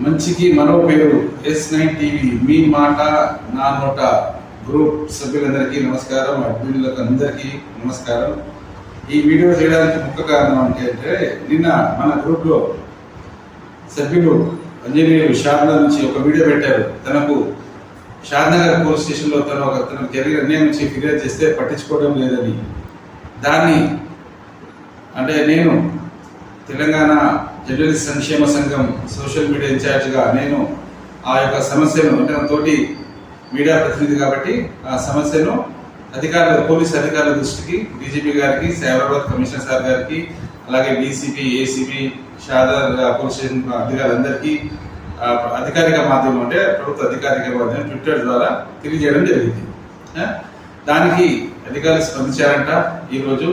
మంచికి మరో పేరు ఎస్ నైన్ టీవీ మీ మాట నా నోట. గ్రూప్ సభ్యులందరికీ నమస్కారం. అడ్మిన్లకు అందరికీ నమస్కారం. ఈ వీడియో చేయడానికి ముఖ్య కారణం ఏంటంటే నిన్న మన గ్రూప్లో సభ్యులు అంజనీయులు శారదా నుంచి ఒక వీడియో పెట్టారు. తనకు షాద్నగర్ పోలీస్ స్టేషన్లో తను ఒక తన కెరీర్ అన్యాయం నుంచి ఫిర్యాదు చేస్తే పట్టించుకోవడం లేదని. దాన్ని అంటే నేను తెలంగాణ జర్నలిస్ట్ సంక్షేమ సంఘం సోషల్ మీడియా ఇన్ఛార్జ్గా నేను ఆ యొక్క సమస్యను అంటే తోటి మీడియా ప్రతినిధి కాబట్టి ఆ సమస్యను అధికారుల పోలీస్ అధికారుల దృష్టికి డీజీపీ గారికి సైబరాబాద్ కమిషనర్ సార్ గారికి అలాగే డీసీపీ ఏసీపీ షాదార్ పోలీస్ స్టేషన్ అధికారులందరికీ అధికారిక మాధ్యమం అంటే ప్రభుత్వ అధికారిక మాధ్యమం ట్విట్టర్ ద్వారా తెలియజేయడం జరిగింది. దానికి అధికారులు స్పందించారంట. ఈరోజు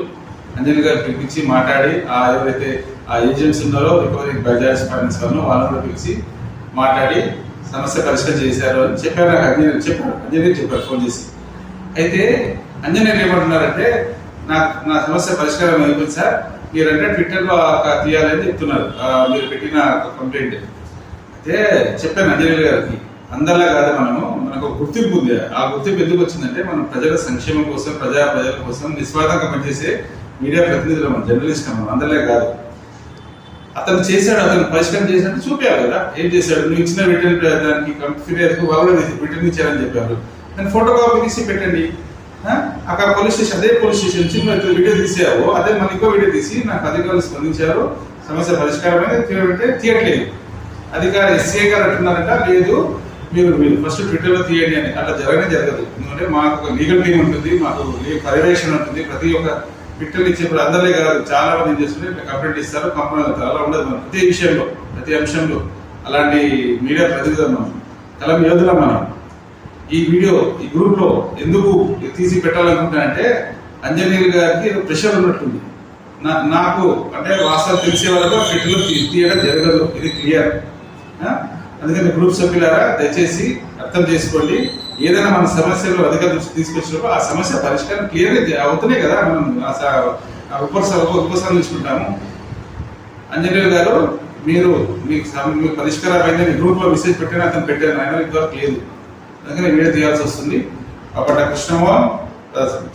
అంజలి గారు పిలిపించి మాట్లాడి ఆ ఎవరైతే ఆ ఏజెంట్స్ ఉన్నారో రికవరీ బజాజ్ ఫైనాన్స్ వాళ్ళు వాళ్ళని పిలిచి మాట్లాడి సమస్య పరిష్కారం చేశారు అని చెప్పారు. నాకు అంజనీ చెప్పారు. అంజనీ చెప్పారు ఫోన్ చేసి. అయితే అంజనీయులు ఏమంటున్నారంటే నాకు నా సమస్య పరిష్కారం అయిపోయింది సార్. మీరంటే ట్విట్టర్లో ఒక తీయాలని చెప్తున్నారు. మీరు పెట్టిన ఒక కంప్లైంట్. అయితే చెప్పాను అంజనీయులు గారికి. అందరిలా కాదు మనము. మనకు ఒక గుర్తింపు ఉంది. ఆ గుర్తింపు ఎందుకు వచ్చిందంటే మనం ప్రజల సంక్షేమం కోసం ప్రజా ప్రజల కోసం నిస్వార్థంగా పనిచేసే మీడియా ప్రతినిధులు మనం జర్నలిస్ట్ మనం అందరిలే కాదు. అతను చేశాడు అతను పరిష్కారం చేసినట్టు చూపారు కదా. ఏం చేశాడు? నువ్వు ఇచ్చిన రిటర్న్ దానికి ఫిర్యాదుకు వాళ్ళు రిటర్న్ ఇచ్చారని చెప్పారు. దాన్ని ఫోటో కాపీ తీసి పెట్టండి. అక్కడ పోలీస్ స్టేషన్ అదే పోలీస్ స్టేషన్ నుంచి నువ్వు వీడియో తీసావు అదే మళ్ళీ ఇంకో వీడియో తీసి నాకు అధికారులు స్పందించారు. సమస్య పరిష్కారం అనేది తీయట్లేదు. అధికారి ఎస్ఏ గారు అంటున్నారంట లేదు మీరు మీరు ఫస్ట్ ట్విట్టర్లో తీయండి అని. అట్లా జరగనే జరగదు. ఎందుకంటే మాకు ఒక లీగల్ టీం ఉంటుంది మాకు పర్యవేక్షణ ఉంటుంది. ప్రతి ఒక్క ట్విట్టర్ ఇచ్చేప్పుడు అందరిలే కాదు చాలా మంది ఏం కంప్లైంట్ ఇస్తారు కంప్లైంట్ అలా ఉండదు మనం ప్రతి విషయంలో ప్రతి అంశంలో. అలాంటి మీడియా ప్రతినిధులు మనం కలం యోధులం మనం. ఈ వీడియో ఈ గ్రూప్లో ఎందుకు తీసి పెట్టాలనుకుంటానంటే అంజనీర్ గారికి ఏదో ప్రెషర్ ఉన్నట్టుంది. నా- నాకు అంటే వాస్తవం తెలిసే వరకు ఆ తీయడం జరగదు. ఇది క్లియర్. అందుకని గ్రూప్ సభ్యులారా దయచేసి అర్థం చేసుకోండి. ఏదైనా మన సమస్యలు అధిక దృష్టి తీసుకొచ్చినప్పుడు ఆ సమస్య పరిష్కారం క్లియర్ అవుతున్నాయి కదా మనం ఆ స- ఆ ఉపసంహరించుకుంటాము. అంజనీయులు గారు మీరు మీకు మీకు పరిష్కారం అయిందని గ్రూప్లో మెసేజ్ పెట్టాను అతను పెట్టాను ఆయన ఇంతవరకు లేదు. అందుకని వీడియో తీయాల్సి వస్తుంది. అప్పటి కృష్ణమోహన్